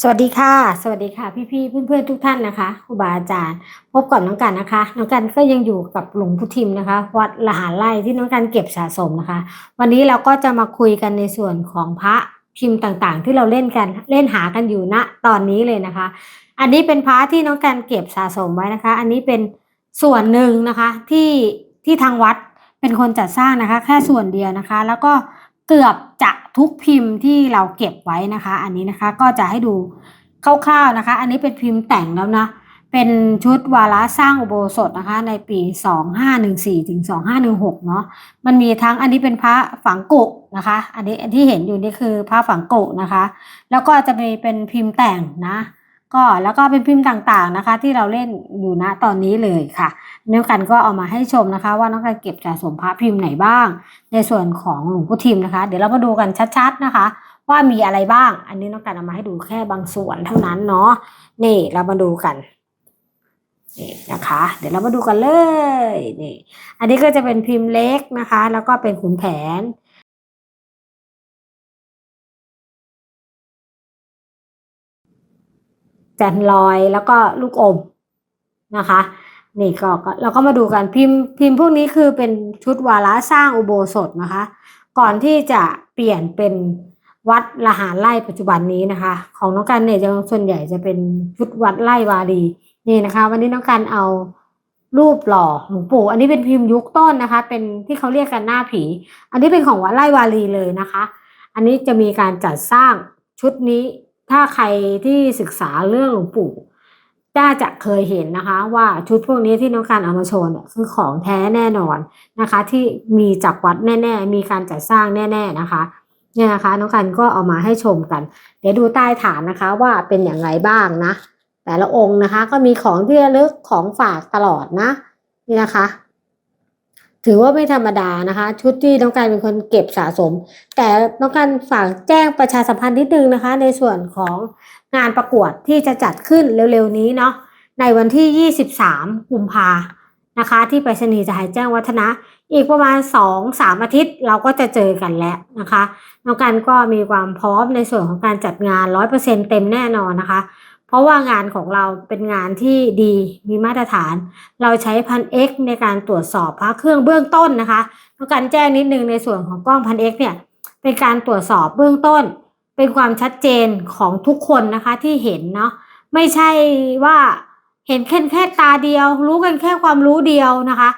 สวัสดีค่ะ สวัสดีค่ะ พี่ๆเพื่อนๆทุกท่านนะคะครูบาอาจารย์ พบกับน้องกันนะคะ น้องกันก็ยังอยู่กับหลวงพุทิมนะคะ วัดละหารไร่ที่น้องกันเก็บสะสมนะคะ วันนี้เราก็จะมาคุยกันในส่วนของพระพิมพ์ต่างๆ ที่เราเล่นกันเล่นหากันอยู่ณตอนนี้เลยนะคะ อันนี้เป็นพระที่น้องกันเก็บสะสมไว้นะคะ อันนี้เป็นส่วนหนึ่งนะคะที่ที่ทางวัดเป็นคนจัดสร้างนะคะ แค่ส่วนเดียวนะคะ แล้วก็เกือบจะ ทุกพิมพ์ที่เราเก็บไว้นะคะ อันนี้นะคะก็จะให้ดูคร่าวๆนะคะ อันนี้เป็นพิมพ์แต่งแล้วนะ เป็นชุดวาระสร้างอุโบสถนะคะ ในปี 2514ถึง2516 เนาะมันมีทั้งอันนี้เป็นพระฝังกุนะคะ อันนี้ที่เห็นอยู่นี่คือพระฝังกุนะคะ แล้วก็จะมีเป็นพิมพ์แต่งนะ ก็แล้วก็เป็นพิมพ์ต่างๆนะคะ ที่เราเล่นอยู่ณตอนนี้เลยค่ะเนื้อกันก็เอามาให้ชมนะคะ ว่าน้องกันเก็บสะสมพระพิมพ์ไหนบ้าง ในส่วนของหลวงพ่อทิมนะคะ เดี๋ยวเรามาดูกันชัดๆนะคะ ว่ามีอะไรบ้าง อันนี้น้องกันเอามาให้ดูแค่บางส่วนเท่านั้นเนาะนี่เรามาดูกันนี่นะคะ เดี๋ยวเรามาดูกันเลยนี่อันนี้ก็จะเป็นพิมพ์เล็กนะคะ แล้วก็เป็นขุนแผน จันลอยแล้วก็ลูกอมนะคะนี่ก็ก็เราก็มาดูกันพิมพ์พิมพ์พวกนี้คือเป็นชุดวาระสร้างอุโบสถนะคะ ก่อนที่จะเปลี่ยนเป็นวัดละหารไร่ปัจจุบันนี้นะคะ ของน้องกันเนี่ยจะส่วนใหญ่จะเป็นชุดวัดไร่วารีนี่นะคะ วันนี้น้องกันเอารูปหล่อหลวงปู่ อันนี้เป็นพิมพ์ยุคต้นนะคะ เป็นที่เขาเรียกกันหน้าผี อันนี้เป็นของวัดไร่วารีเลยนะคะ อันนี้จะมีการจัดสร้างชุดนี้ ถ้าใครที่ศึกษาเรื่องหลวงปู่น่าจะเคยเห็นนะคะว่าชุดพวกนี้ที่น้องการเอามาโชว์เนี่ยคือของแท้แน่นอนนะคะ ที่มีจากวัดแน่ ๆ มีการจัดสร้างแน่ ๆนะคะเนี่ยนะคะน้องกันก็เอามาให้ชมกัน เดี๋ยวดูใต้ฐานนะคะว่าเป็นอย่างไรบ้างนะ แต่ละองค์นะคะก็มีของที่ระลึกของฝากตลอดนะนี่นะคะ ถือว่าไม่ธรรมดานะคะ ชุดที่น้องการเป็นคนเก็บสะสม แต่น้องการฝากแจ้งประชาสัมพันธ์นิดนึงนะคะ ในส่วนของงานประกวดที่จะจัดขึ้นเร็วๆนี้เนาะในวันที่ 23 กุมภานะคะ ที่ไปรษณีย์จะหายแจ้งวัฒนะ อีกประมาณ 2-3 อาทิตย์ เราก็จะเจอกันแล้วนะคะน้องกันก็มีความพร้อมในส่วนของการจัดงาน 100%เต็มแน่นอนนะคะ ราะว่างานของเราเป็นงานที่ดีมีมาตรฐาน เราใช้พันเอ็กในการตรวจสอบพระเครื่องเบื้องต้นนะคะต้องการแจ้งนิดนึงในส่วนของกล้องพันเอ็กเนี่ยเป็นการตรวจสอบเบื้องต้น เป็นความชัดเจนของทุกคนนะคะที่เห็นเนาะไม่ใช่ว่าเห็นแค่แค่ตาเดียว รู้กันแค่ความรู้เดียวนะคะ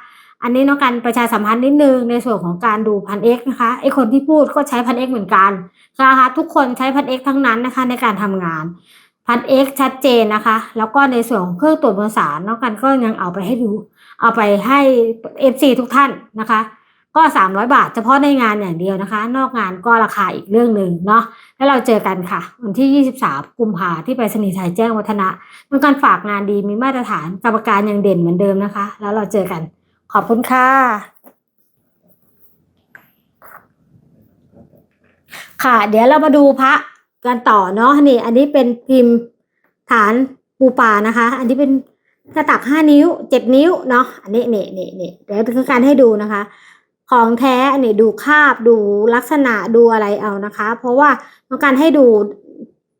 อันนี้น้องกันประชาสัมพันธ์นิดนึงในส่วนของการดูพันเอ็กนะคะไอคนที่พูดก็ใช้พันเอ็กเหมือนกันนะคะทุกคนใช้พันเอ็กทั้งนั้นนะคะในการทำงาน พันเอ็กชัดเจนนะคะ แล้วก็ในส่วนของเครื่องตรวจมวลสารน้องกันก็ยังเอาไปให้ดู เอาไปให้เอฟซีทุกท่านนะคะ ก็ 300 บาทเฉพาะในงานอย่างเดียวนะคะ นอกงานก็ราคาอีกเรื่องหนึ่งเนาะแล้วเราเจอกันค่ะ วันที่ 23 กุมภาที่ไปรษณีย์ไทยแจ้งวัฒนะต้องการฝากงานดีมีมาตรฐานกรรมการยังเด่นเหมือนเดิมนะคะ แล้วเราเจอกันขอบคุณค่ะค่ะ เดี๋ยวเรามาดูพระ กันต่อเนาะนี่ อันนี้เป็นพิมพ์ฐานปูปลานะคะ อันนี้เป็นกระตักห้านิ้วเจ็ดนิ้วเนาะอันนี้นี่นี่นี่เดี๋ยวคือการให้ดูนะคะ ของแท้นี่ดูคาบดูลักษณะดูอะไรเอานะคะ เพราะว่าต้องการให้ดู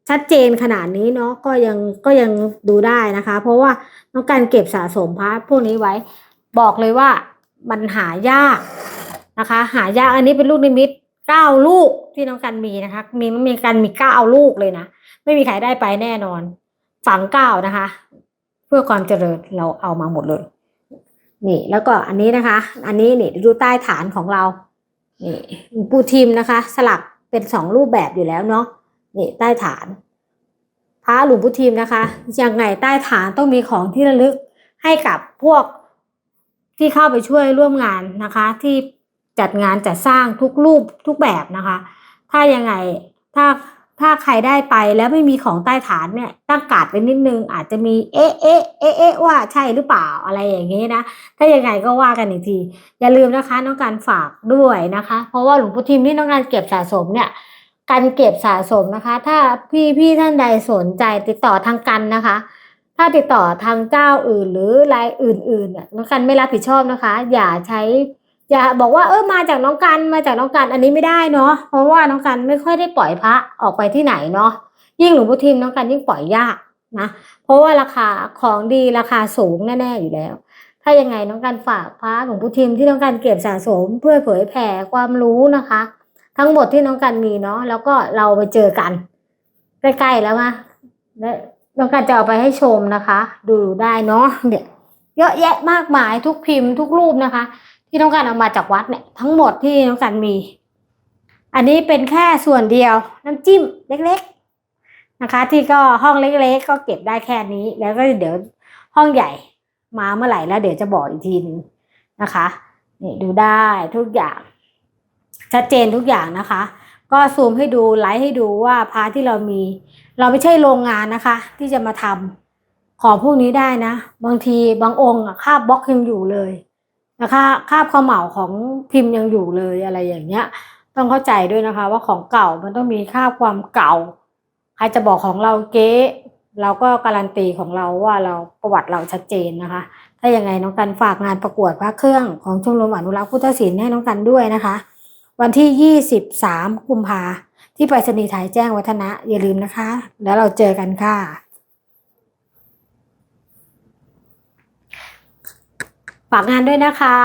ชัดเจนขนาดนี้เนาะก็ยังก็ยังดูได้นะคะ เพราะว่าต้องการเก็บสะสมพระพวกนี้ไว้ บอกเลยว่ามันหายากนะคะ หายากอันนี้เป็นลูกนิมิต เก้าลูกที่น้องกันมีนะคะ มีมีกันมีเก้าลูกเลยนะ ไม่มีใครได้ไปแน่นอน ฝังเก้านะคะ เพื่อความเจริญเราเอามาหมดเลย นี่ แล้วก็อันนี้นะคะ อันนี้นี่ดูใต้ฐานของเรา นี่ปูทิมนะคะ สลักเป็นสองรูปแบบอยู่แล้วเนาะ นี่ใต้ฐาน พระหลวงพุทิมนะคะยังไงใต้ฐานต้องมีของที่ระลึกให้กับพวกที่เข้าไปช่วยร่วมงานนะคะ ที่ จัดงานจัดสร้างทุกรูปทุกแบบนะคะ ถ้ายังไงถ้าถ้าใครได้ไปแล้วไม่มีของใต้ฐานเนี่ยตั้งกาดไปนิดนึง อาจจะมีเอ๊ะเอ๊ะเอ๊ะเอ๊ะว่าใช่หรือเปล่าอะไรอย่างนี้นะ ถ้ายังไงก็ว่ากันอีกที อย่าลืมนะคะน้องการฝากด้วยนะคะ เพราะว่าหลวงพ่อทิมที่น้องการเก็บสะสมเนี่ยการเก็บสะสมนะคะ ถ้าพี่พี่ท่านใดสนใจติดต่อทางกันนะคะ ถ้าติดต่อทางเจ้าอื่นหรือรายอื่นๆเนี่ยน้องกันไม่รับผิดชอบนะคะ อย่าใช้ อย่าบอกว่าเออมาจากน้องกันมาจากน้องกันอันนี้ไม่ได้เนาะเพราะว่าน้องกันไม่ค่อยได้ปล่อยพระออกไปที่ไหนเนาะยิ่งหลวงพ่อทิมน้องกันยิ่งปล่อยยากนะเพราะว่าราคาของดีราคาสูงแน่ๆอยู่แล้ว ถ้ายังไงน้องกันฝากพระหลวงพ่อทิมที่น้องกันเก็บสะสม เพื่อเผยแผ่ความรู้นะคะ ทั้งหมดที่น้องกันมีเนาะแล้วก็เราไปเจอกันใกล้ๆแล้วนะและน้องกันจะเอาไปให้ชมนะคะ ดูได้เนาะเนี่ยเยอะแยะมากมายทุกพิมพ์ทุกรูปนะคะ ที่น้องกันเอามาจากวัดเนี่ยทั้งหมดที่น้องกันมี อันนี้เป็นแค่ส่วนเดียวน้ำจิ้มเล็ก ๆนะคะ ที่ก็ห้องเล็ก ๆ ก็เก็บได้แค่นี้ แล้วก็เดี๋ยวห้องใหญ่มาเมื่อไหร่แล้วเดี๋ยวจะบอกอีกทีนึงนะคะนี่ดูได้ทุกอย่างชัดเจนทุกอย่างนะคะ ก็ซูมให้ดูไลฟ์ให้ดูว่าพาร์ทที่เรามี เราไม่ใช่โรงงานนะคะ ที่จะมาทำของพวกนี้ได้นะ บางทีบางองค์คาบบล็อกยังอยู่เลย นะคะคาบข้าวเหมาของพิมพ์ยังอยู่เลยอะไรอย่างเงี้ย ต้องเข้าใจด้วยนะคะ ว่าของเก่ามันต้องมีค่าความเก่า ใครจะบอกของเราเก๊เราก็การันตีของเราว่าเราประวัติเราชัดเจนนะคะ ถ้ายังไงน้องกันฝากงานประกวดพระเครื่องของชมรมอนุรักษ์พุทธศิลป์ให้น้องกันด้วยนะคะ วันที่ 23 กุมภาที่ไปรษณีย์ไทยแจ้งวัฒนะอย่าลืมนะคะ แล้วเราเจอกันค่ะ ฝากงานด้วยนะคะ